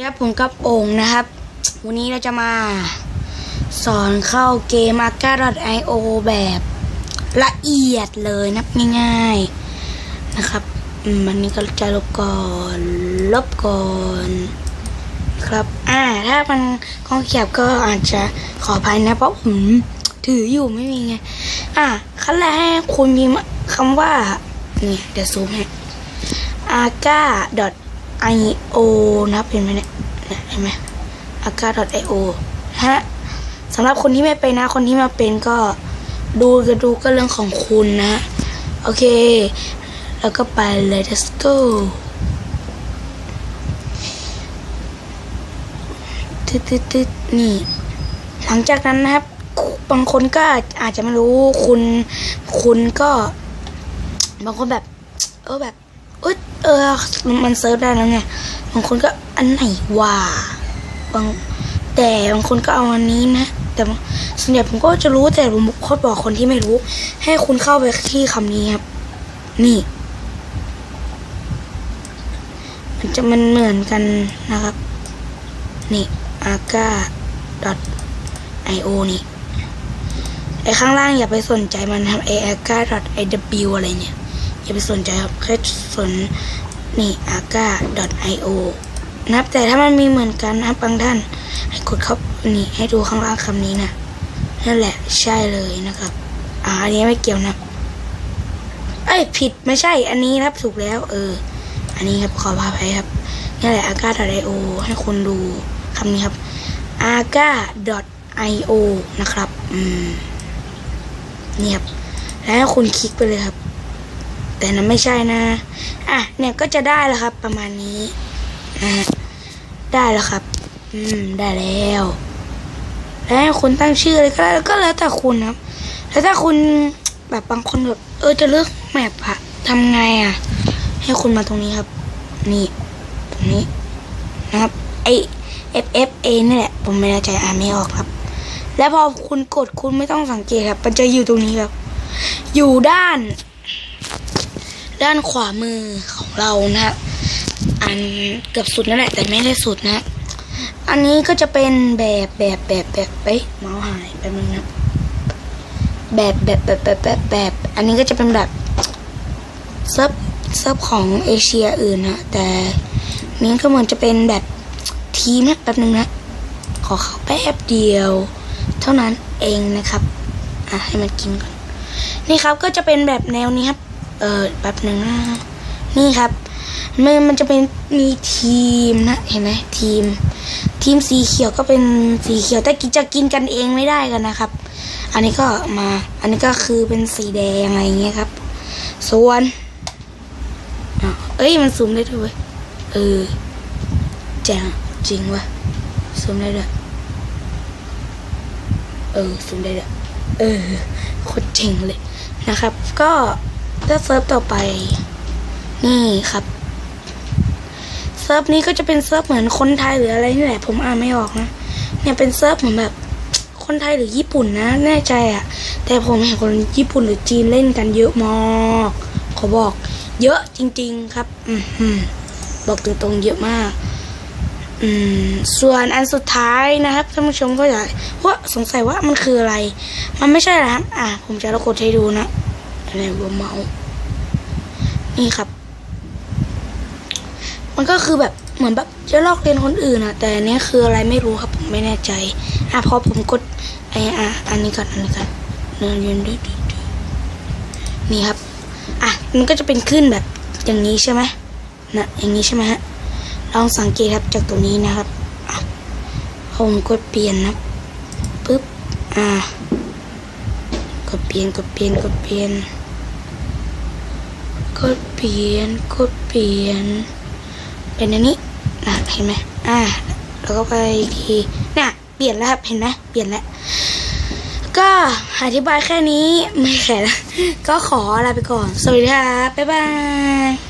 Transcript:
เรียกผมกับโอ่งนะครับ วันนี้เราจะมาสอนเข้าเกม a k a i o แบบละเอียดเลยนะง่ายๆนะครับมวันนี้ก็จะลบก่อนลบก่อนครับอ่าถ้ามันกล้องเขียบก็อาจจะขออภัยนะ เพราะผมถืออยู่ไม่มีไง อ่าขั้นแรกให้คุณพิมพ์คำว่า นี่เดี๋ยวซูมให้ a k a i o นะครับเห็นไหมเนี่ยเห็นไหม a k a i o ฮะสำหรับคนที่ไม่เป็นนะ คนที่มาเป็นก็ดูจะดูก็เรื่องของคุณนะ โอเค แล้วก็ไปเลย let's go ตึ๊ดตึ๊ดตึ๊ดนี่ หลังจากนั้นนะครับ บางคนก็อาจจะไม่รู้คุณ คุณก็ บางคนแบบ เออแบบอยเออมันเซิร์ฟได้แล้วไงบางคนก็อันไหนว่าบางแต่บางคนก็เอาอันนี้นะ แต่ส่วนใหญ่ผมก็จะรู้แต่ผมโคตรบอกคนที่ไม่รู้ ให้คุณเข้าไปที่คำนี้ครับ นี่ มันจะมันเหมือนกันนะครับ นี่ aga io นี่ไอ้ข้างล่างอย่าไปสนใจมันครับไอ aga iw อะไรเนี่ย อย่าไปสนใจครับแค่สน นี่ aga io นะครับแต่ถ้ามันมีเหมือนกันนะบางท่าน ให้กดเข้านี่ให้ดูข้างล่างคำนี้นะนั่นแหละใช่เลยนะครับ อ่าอันนี้ไม่เกี่ยวนะ เอ้ยผิดไม่ใช่ อันนี้ครับถูกแล้ว เออ อันนี้ครับขอพาไปครับนี่แหละ aga io ให้คุณดูคำนี้ครับ aga io นะครับ อืม นี่ครับ แล้วคุณคลิกไปเลยครับ แต่นั้นไม่ใช่นะ อะ เนี่ยก็จะได้แล้วครับ ประมาณนี้นะฮะได้แล้วครับ อืม ได้แล้ว แล้วให้คุณตั้งชื่ออะไรก็ได้ก็แล้วแต่คุณครับ แล้วถ้าคุณแบบบางคนแบบเออจะเลือกแมปอะทำไงอะให้คุณมาตรงนี้ครับ นี่ ตรงนี้นะครับ ไอ F F A นี่แหละ ผมไม่แน่ใจอ่านไม่ออกครับ แล้วพอคุณกดคุณไม่ต้องสังเกตครับ มันจะอยู่ตรงนี้ครับ อยู่ด้าน ด้านขวามือของเรานะ อันเกือบสุดนั่นแหละแต่ไม่ได้สุดนะ อันนี้ก็จะเป็นแบบแบบแบบแบบเอ้ยเมาส์หายแป๊บนึงนะแบบแบบแบบแบบแบบแบบอันนี้ก็จะเป็นแบบเซิร์ฟเซิร์ฟของเอเชียอื่นนะแต่นี้ก็เหมือนจะเป็นแบบทีมนะแป๊บนึงนะ ขอเข้าแป๊บเดียว เท่านั้นเองนะครับ อะให้มันกินก่อน นี่ครับก็จะเป็นแบบแนวนี้ครับ เออแบบหนึ่งนะนี่ครับมันมันจะเป็นมีทีมนะเห็นไหมทีม ทีมสีเขียวก็เป็นสีเขียวแต่กินจะกินกันเองไม่ได้กันนะครับ อันนี้ก็มา อันนี้ก็คือเป็นสีแดงอะไรเงี้ยครับ ส่วนเอ้ยมันซูมได้ด้วยเวยเออแจ๋งจริงวะซูมได้ด้วยเออซูมได้ด้วยเออโคตรเจ๋งเลยนะครับ ก็ ถ้าเซิร์ฟต่อไป นี่ครับ เซิร์ฟนี้ก็จะเป็นเซิร์ฟเหมือนคนไทยหรืออะไรนี่แหละ ผมอ่านไม่ออกนะ เนี่ยเป็นเซิร์ฟเหมือนแบบ คนไทยหรือญี่ปุ่นนะ แน่ใจอะแต่ผมเห็นคนญี่ปุ่นหรือจีนเล่นกันเยอะมากขอบอก เยอะจริง ๆ ครับ อืมบอกตรงๆเยอะมากอืมส่วนอันสุดท้ายนะครับท่านผู้ชมก็อยากว่าสงสัยว่ามันคืออะไร มันไม่ใช่นะครับอะ ผมจะระกดให้ดูนะอะไรวะเมาส์ นี่ครับ มันก็คือแบบเหมือนแบบจะลอกเรียนคนอื่นอะแต่อันนี้คืออะไรไม่รู้ครับผมไม่แน่ใจ อะพอผมกดไออะอันนี้ก่อนอันนี้ก่อนเนินยืนดูดูดูนี่ครับ อะมันก็จะเป็นขึ้นแบบอย่างนี้ใช่ไหมนะอย่างนี้ใช่ไหมฮะลองสังเกตครับจากตรงนี้นะครับอะผมกดเปลี่ยนนะปึ๊บอะกดเปลี่ยนกดเปลี่ยนกดเปลี่ยน กดเปลี่ยนกดเปลี่ยน เป็นอันนี้นะเห็นไหมอ่าแล้วก็ไปทีเนี่ยเปลี่ยนแล้วครับเห็นไหมเปลี่ยนแล้วก็อธิบายแค่นี้ไม่แข็งก็ขอลาไปก่อน สวัสดีครับบ๊ายบาย